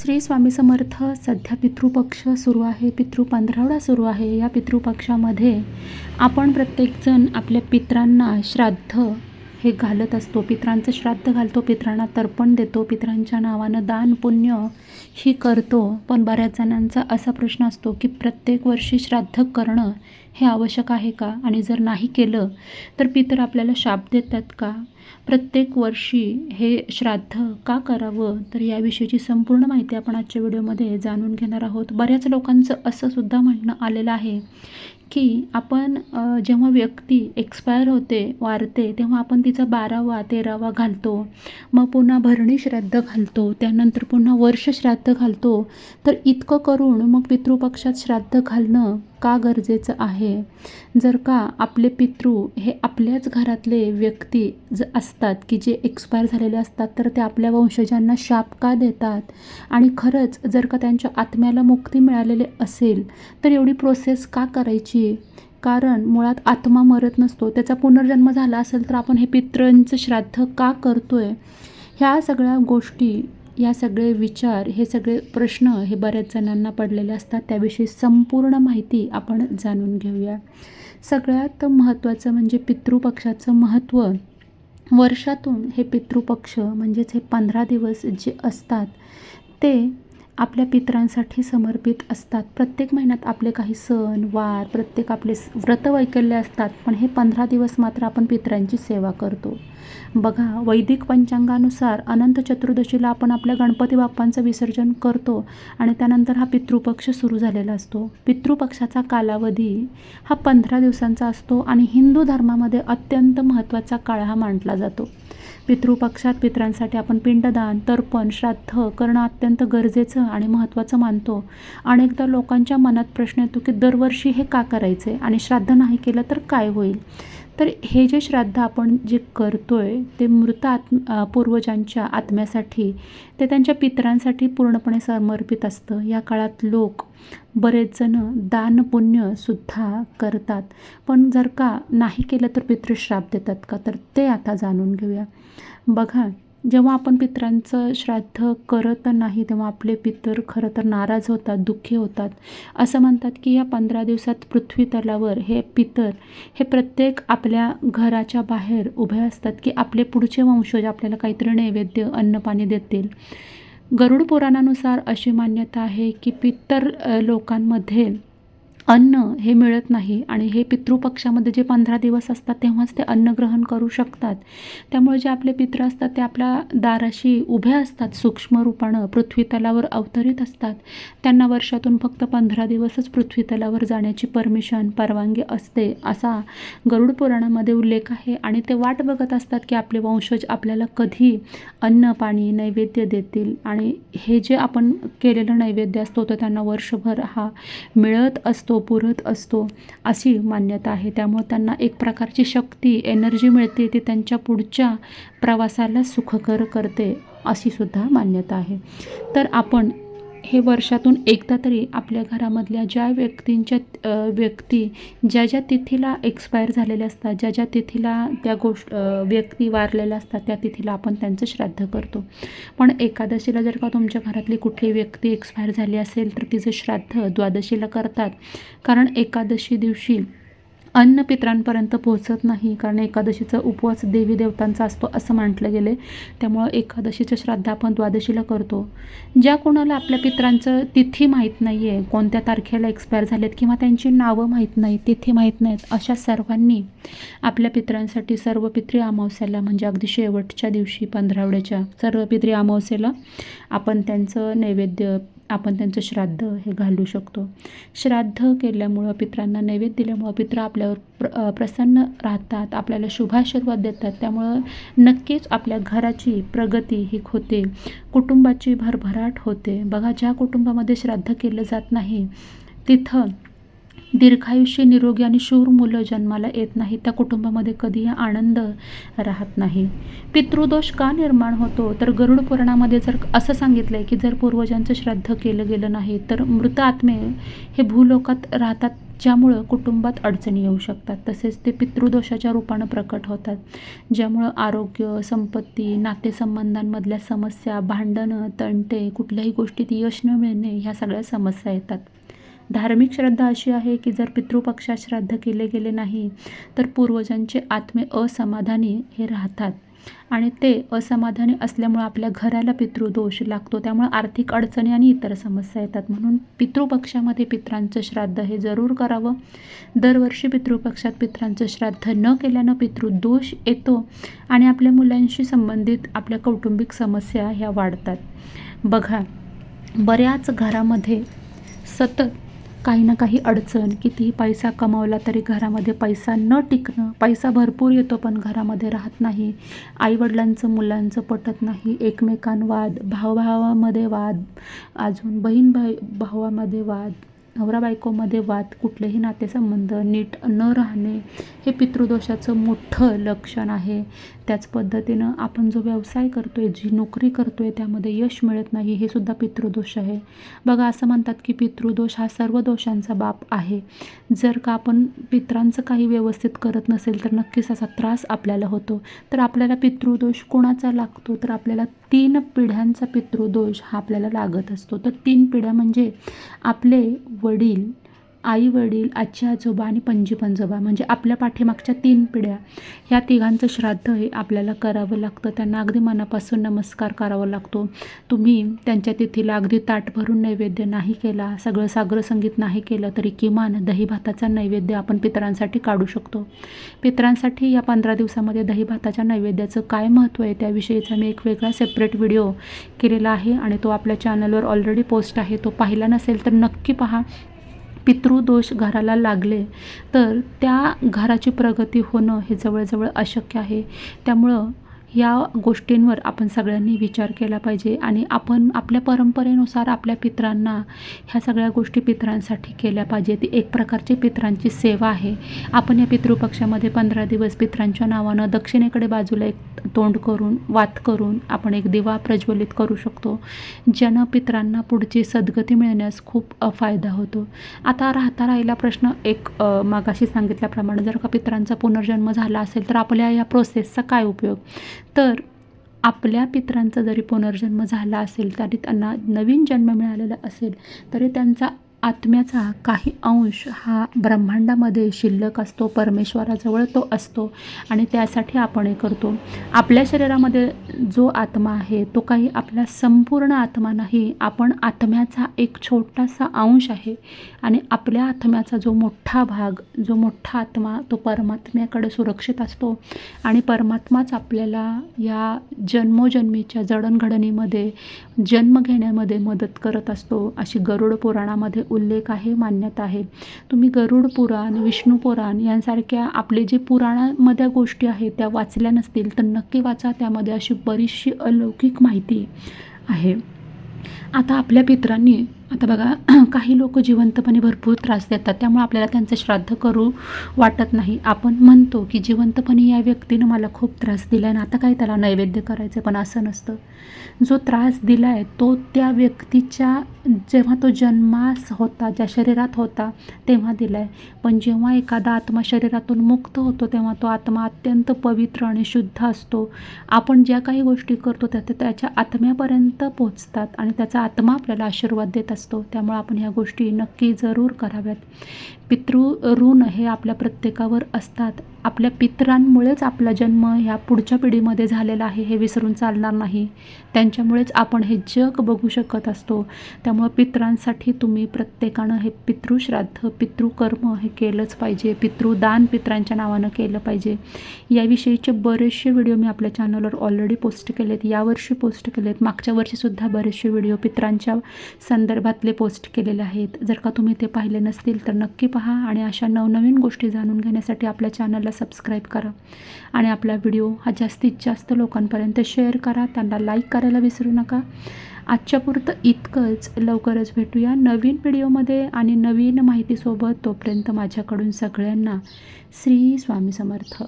श्री स्वामी समर्थ. सध्या पितृपक्ष सुरू आहे. पितृ पंधरावडा सुरू आहे. या पितृपक्षामध्ये आपण प्रत्येकजण आपल्या पित्रांना श्राद्ध हे घालत असतो. पित्रांचं श्राद्ध घालतो. पित्रांना तर्पण देतो. पित्रांच्या नावानं दान पुण्य ही करतो. पण बऱ्याच जणांचा असा प्रश्न असतो की प्रत्येक वर्षी श्राद्ध करणं हे आवश्यक आहे का? आणि जर नाही केलं तर पितर आपल्याला शाप देतात का? प्रत्येक वर्षी हे श्राद्ध का करावं? तर याविषयीची संपूर्ण माहिती आपण आजच्या व्हिडिओमध्ये जाणून घेणार आहोत. बऱ्याच लोकांचं असं सुद्धा म्हणणं आलेलं आहे की आपण जेव्हा व्यक्ती एक्सपायर होते वारते तेव्हा आपण तिचा बारावा तेरावा घालतो. मग पुन्हा भरणी श्राद्ध घालतो. त्यानंतर पुन्हा वर्ष श्राद्ध घालतो. तर इतकं करून मग पितृपक्षात श्राद्ध घालणं का गरजेचं आहे? जर का आपले पितृ हे आपल्याच घरातले व्यक्ती ज असतात की जे एक्सपायर झालेले असतात तर ते आपल्या वंशजांना शाप का देतात? आणि खरंच जर का त्यांच्या आत्म्याला मुक्ती मिळालेली असेल तर एवढी प्रोसेस का करायची? कारण मुळात आत्मा मरत नसतो. त्याचा पुनर्जन्म झाला असेल तर आपण हे पितृंचं श्राद्ध का करतो आहे ह्या सगळ्या गोष्टी या सगळे विचार हे सगळे प्रश्न हे बऱ्याच जणांना पडलेले असतात. त्याविषयी संपूर्ण माहिती आपण जाणून घेऊया. सगळ्यात महत्त्वाचं म्हणजे पितृपक्षाचं महत्त्व. वर्षातून हे पितृपक्ष म्हणजेच हे पंधरा दिवस जे असतात ते आपल्या पितरांसाठी समर्पित असतात. प्रत्येक महिन्यात आपले काही सण वार प्रत्येक आपले स- व्रतवैकल्य असतात पण हे पंधरा दिवस मात्र आपण पित्रांची सेवा करतो. बघा वैदिक पंचांगानुसार अनंत चतुर्दशीला आपण आपल्या गणपती बाप्पांचं विसर्जन करतो आणि त्यानंतर हा पितृपक्ष सुरू झालेला असतो. पितृपक्षाचा कालावधी हा पंधरा दिवसांचा असतो आणि हिंदू धर्मामध्ये अत्यंत महत्त्वाचा काळ हा मांडला जातो. पितृपक्षात पितरांसाठी आपण पिंडदान तर्पण श्राद्ध करणं अत्यंत गरजेचं आणि महत्त्वाचं मानतो. अनेकदा लोकांच्या मनात प्रश्न येतो की दरवर्षी हे का करायचे आणि श्राद्ध नाही केलं तर काय होईल? तर हे जे श्राद्ध आपण जे करतो आहे ते मृत आत्म पूर्वजांच्या आत्म्यासाठी ते त्यांच्या पितरांसाठी पूर्णपणे समर्पित असतं. या काळात लोक बरेच जण दान पुण्यसुद्धा करतात. पण जर का नाही केलं तर पितृश्राप देतात का? तर ते आता जाणून घेऊया. बघा जेव्हा आपण पितरांचं श्राद्ध करत नाही तेव्हा आपले पितर खरं तर नाराज होतात दुःखी होतात. असं म्हणतात की या पंधरा दिवसात पृथ्वी तलावर हे पितर हे प्रत्येक आपल्या घराच्या बाहेर उभे असतात की आपले पुढचे वंशज आपल्याला काहीतरी नैवेद्य अन्नपाणी देतील. गरुड पुराणानुसार अशी मान्यता आहे की पितर लोकांमध्ये अन्न हे मिळत नाही आणि हे पितृपक्षामध्ये जे पंधरा दिवस असतात तेव्हाच ते अन्न ग्रहण करू शकतात. त्यामुळे जे आपले पित्र असतात ते आपल्या दाराशी उभे असतात सूक्ष्म रूपानं पृथ्वी तलावर अवतरित असतात. त्यांना वर्षातून फक्त पंधरा दिवसच पृथ्वी तलावर जाण्याची परमिशन परवानगी असते असा गरुड पुराणामध्ये उल्लेख आहे. आणि ते वाट बघत असतात की आपले वंशज आपल्याला कधी अन्न पाणी नैवेद्य देतील. आणि हे जे आपण केलेलं नैवेद्य असतो तो त्यांना वर्षभर हा मिळत असतो. पुरत असतो अशी मान्यता आहे. त्यामुळे त्यांना एक प्रकारची शक्ती एनर्जी मिळते ती त्यांच्या पुढच्या प्रवासाला सुखकर करते अशी सुद्धा मान्यता आहे. तर आपण हे वर्षातून एकदा तरी आपल्या घरामधल्या ज्या व्यक्तींच्या व्यक्ती ज्या ज्या तिथीला एक्सपायर झालेल्या असतात ज्या ज्या तिथीला त्या गोष्ट व्यक्ती वारलेल्या असतात त्या तिथीला आपण त्यांचं श्राद्ध करतो. पण एकादशीला जर का तुमच्या घरातली कुठली व्यक्ती एक्सपायर झाली असेल तर तिचं श्राद्ध द्वादशीला करतात. कारण एकादशी दिवशी अन्न पित्रांपर्यंत पोहोचत नाही. कारण एकादशीचा उपवास देवी देवतांचा असतो असं म्हटलं आहे त्यामुळं एकादशीचं श्राद्ध आपण द्वादशीला करतो. ज्या कोणाला आपल्या पित्रांचं तिथी माहीत नाही आहे कोणत्या तारखेला एक्सपायर झालेत किंवा त्यांची नावं माहीत नाहीत तिथी माहीत नाहीत अशा सर्वांनी आपल्या पित्रांसाठी सर्व पित्री अमावस्याला म्हणजे अगदी शेवटच्या दिवशी पंधरावड्याच्या सर्व पित्री अमावस्येला आपण त्यांचं नैवेद्य आपण त्यांचं श्राद्ध हे घालू शकतो. श्राद्ध केल्यामुळं पित्रांना नैवेद्य दिल्यामुळं पित्र आपल्यावर प्र प्रसन्न राहतात आपल्याला शुभाशीर्वाद देतात. त्यामुळं नक्कीच आपल्या घराची प्रगती ही होते. कुटुंबाची भरभराट होते. बघा ज्या कुटुंबामध्ये श्राद्ध केलं जात नाही तिथं दीर्घायुष्य निरोगी आणि शूर मुलं जन्माला येत नाही त्या कुटुंबामध्ये कधीही आनंद राहत नाही. पितृदोष का निर्माण होतो? तर गरुड पुराणामध्ये जर असं सांगितलं आहे की जर पूर्वजांचं श्राद्ध केलं गेलं नाही तर मृत आत्मे हे भूलोकात राहतात ज्यामुळं कुटुंबात अडचणी येऊ शकतात. तसेच ते पितृदोषाच्या रूपानं प्रकट होतात ज्यामुळं आरोग्य संपत्ती नातेसंबंधांमधल्या समस्या भांडणं तंटे कुठल्याही गोष्टीत यश न मिळणे ह्या सगळ्या समस्या येतात. धार्मिक श्रद्धा अशी आहे की जर पितृपक्षात श्राद्ध केले गेले नाही तर पूर्वजांचे आत्मे असमाधानी हे राहतात. आणि ते असमाधानी असल्यामुळं आपल्या घराला पितृदोष लागतो. त्यामुळे आर्थिक अडचणी आणि इतर समस्या येतात. म्हणून पितृपक्षामध्ये पित्रांचं श्राद्ध हे जरूर करावं. दरवर्षी पितृपक्षात पित्रांचं श्राद्ध न केल्यानं पितृदोष येतो आणि आपल्या मुलांशी संबंधित आपल्या कौटुंबिक समस्या ह्या वाढतात. बघा बऱ्याच घरामध्ये सतत काही ना काही अडचण कितीही पैसा कमावला तरी घरामध्ये पैसा न टिकणं पैसा भरपूर येतो पण घरामध्ये राहत नाही. आईवडिलांचं मुलांचं पटत नाही. एकमेकांवाद भावभावामध्ये वाद अजून बहीण भाई भावामध्ये वाद. नवरा बायकोमध्ये वाद कुठलेही नातेसंबंध नीट न राहणे हे पितृदोषाचं मोठं लक्षण आहे. त्याच पद्धतीनं आपण जो व्यवसाय करतो आहे जी नोकरी करतो आहे त्यामध्ये यश मिळत नाही हे सुद्धा पितृदोष आहे. बघा असं म्हणतात की पितृदोष हा सर्व दोषांचा बाप आहे. जर का आपण पित्रांचं काही व्यवस्थित करत नसेल तर नक्कीच असा त्रास आपल्याला होतो. तर आपल्याला पितृदोष कोणाचा लागतो? तर आपल्याला तीन पिढ्यांचा पितृदोष हा आपल्याला लागत असतो. तर तीन पिढ्या म्हणजे आपले वडील आई वडील आजी आजोबा आणि पणजी पंजोबा म्हणजे आपल्या पाठीमागच्या तीन पिढ्या ह्या तिघांचं श्राद्ध हे आपल्याला करावं लागतं. त्यांना अगदी मनापासून नमस्कार करावा लागतो. तुम्ही त्यांच्या तिथीला अगदी ताट भरून नैवेद्य नाही केला सगळं सागर संगीत नाही केलं तरी किमान दही भाताचा नैवेद्य आपण पितरांसाठी काढू शकतो. पितरांसाठी या पंधरा दिवसामध्ये दही भाताच्या नैवेद्याचं काय महत्त्व आहे त्याविषयीचा मी एक वेगळा सेपरेट व्हिडिओ केलेला आहे आणि तो आपल्या चॅनलवर ऑलरेडी पोस्ट आहे. तो पाहिला नसेल तर नक्की पहा. पितृदोष घराला लागले तर त्या घराची प्रगती होणं हे जवळजवळ अशक्य आहे. त्यामुळं या गोष्टींवर आपण सगळ्यांनी विचार केला पाहिजे आणि आपण आपल्या परंपरेनुसार आपल्या पित्रांना ह्या सगळ्या गोष्टी पित्रांसाठी केल्या पाहिजे ती एक प्रकारची पित्रांची सेवा आहे. आपण या पितृपक्षामध्ये पंधरा दिवस पित्रांच्या नावानं दक्षिणेकडे बाजूला एक तोंड करून वात करून आपण एक दिवा प्रज्वलित करू शकतो ज्यानं पित्रांना पुढची सद्गती मिळण्यास खूप फायदा होतो. आता राहता राहिला प्रश्न एक मागाशी सांगितल्याप्रमाणे जर का पित्रांचा पुनर्जन्म झाला असेल तर आपल्या या प्रोसेसचा काय उपयोग? तर आपल्या पित्रांचा जरी पुनर्जन्म झाला असेल तरी त्यांना नवीन जन्म मिळालेला असेल तरी त्यांचा आत्म्याचा काही अंश हा ब्रह्मांडामध्ये शिल्लक असतो परमेश्वराजवळ तो असतो आणि त्यासाठी आपण हे करतो. आपल्या शरीरामध्ये जो आत्मा आहे तो काही आपला संपूर्ण आत्मा नाही आपण आत्म्याचा एक छोटासा अंश आहे आणि आपल्या आत्म्याचा जो मोठा भाग जो मोठा आत्मा तो परमात्म्याकडे सुरक्षित असतो आणि परमात्माच आपल्याला या जन्मोजन्मीच्या जडणघडणीमध्ये जन्म घेण्यामध्ये मदत करत असतो. अशी गरुड पुराणामध्ये उल्लेख आहे मान्यता आहे. तुम्ही गरुड पुराण विष्णू पुराण यांसारख्या आपले जे पुराणामध्ये गोष्टी आहेत त्या वाचल्या नसतील तर नक्की वाचा. त्यामध्ये अशी बरीचशी अलौकिक माहिती आहे. आता आपल्या पित्रांनी आता बघा काही लोक जिवंतपणे भरपूर त्रास देतात. त्यामुळे आपल्याला त्यांचं श्राद्ध करू वाटत नाही. आपण म्हणतो की जिवंतपणे या व्यक्तीनं मला खूप त्रास दिला आहे आणि आता काय त्याला नैवेद्य करायचं पण असं नसतं. जो त्रास दिला आहे तो त्या व्यक्तीच्या जेव्हा तो जन्मास होता ज्या शरीरात होता तेव्हा दिला आहे पण जेव्हा एखादा आत्मा शरीरातून मुक्त होतो तेव्हा तो आत्मा अत्यंत पवित्र आणि शुद्ध असतो. आपण ज्या काही गोष्टी करतो त्या त्याच्या आत्म्यापर्यंत पोचतात आणि त्याचा आत्मा आपल्याला आशीर्वाद देतात. असतो. त्यामुळे आपण ह्या गोष्टी नक्की जरूर कराव्यात. पितृ ऋण हे आपल्या प्रत्येकावर असतात. आपल्या पितरांमुळेच आपला जन्म ह्या पुढच्या पिढीमध्ये झालेला आहे हे विसरून चालणार नाही. त्यांच्यामुळेच आपण हे जग बघू शकत असतो. त्यामुळं पितरांसाठी तुम्ही प्रत्येकानं हे पितृश्राद्ध पितृकर्म हे केलंच पाहिजे. पितृदान पितरांच्या नावानं केलं पाहिजे. याविषयीचे बरेचसे व्हिडिओ मी आपल्या चॅनलवर ऑलरेडी पोस्ट केलेत. यावर्षी पोस्ट केलेत. मागच्या वर्षीसुद्धा बरेचसे व्हिडिओ पित्रांच्या संदर्भातले पोस्ट केलेले आहेत. जर का तुम्ही ते पाहिले नसतील तर नक्की पहा आणि अशा नवनवीन गोष्टी जाणून घेण्यासाठी आपल्या चॅनलला सबस्क्राईब करा. आणि आपला व्हिडिओ हा जास्तीत जास्त लोकांपर्यंत शेअर करा. त्यांना लाईक करायला विसरू नका. आजच्या पुरतं इतकंच. लवकरच भेटूया नवीन व्हिडिओमध्ये आणि नवीन माहितीसोबत तोपर्यंत माझ्याकडून सगळ्यांना श्री स्वामी समर्थ.